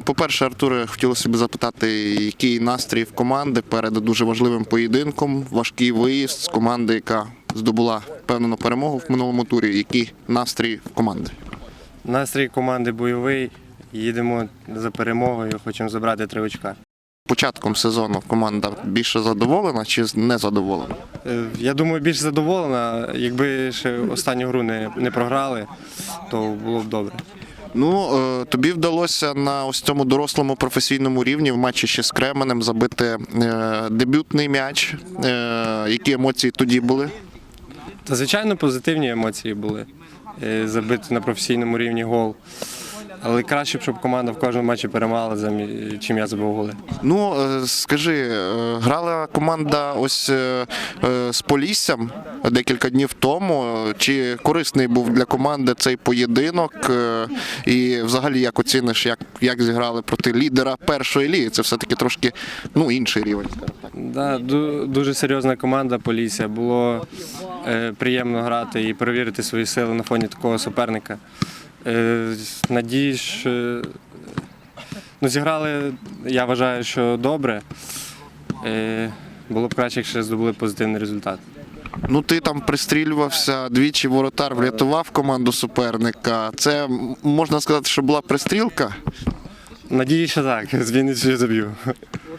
По-перше, Артуре, хотілося б запитати, який настрій в команди перед дуже важливим поєдинком, важкий виїзд з команди, яка здобула впевнену перемогу в минулому турі. Який настрій в команди? Настрій команди бойовий. Їдемо за перемогою, хочемо забрати три очка. Початком сезону команда більше задоволена чи не задоволена? Е, Я думаю, більш задоволена. Якби ще останню гру не, не програли, то було б добре. Ну, е, тобі вдалося на ось цьому дорослому професійному рівні в матчі ще з Кременем забити е, дебютний м'яч. Е, які емоції тоді були? Та звичайно позитивні емоції були. Забити на професійному рівні гол. Але краще б, щоб команда в кожному матчі перемагала, чим я забив голи. Ну, е, скажи, е, грала команда ось е, з Поліссям декілька днів тому. Чи корисний був для команди цей поєдинок? І взагалі як оціниш, як, як зіграли проти лідера першої ліги? Це все-таки трошки ну, інший рівень. Да, дуже серйозна команда Полісся. Було приємно грати і перевірити свої сили на фоні такого суперника. Е, надіюсь, ну, зіграли, я вважаю, що добре. Е, було б краще, якщо здобули позитивний результат. Ну, ти там пристрілювався, двічі воротар врятував команду суперника. Це можна сказати, що була пристрілка. Надіюсь, що так, з Вінницею заб'ю.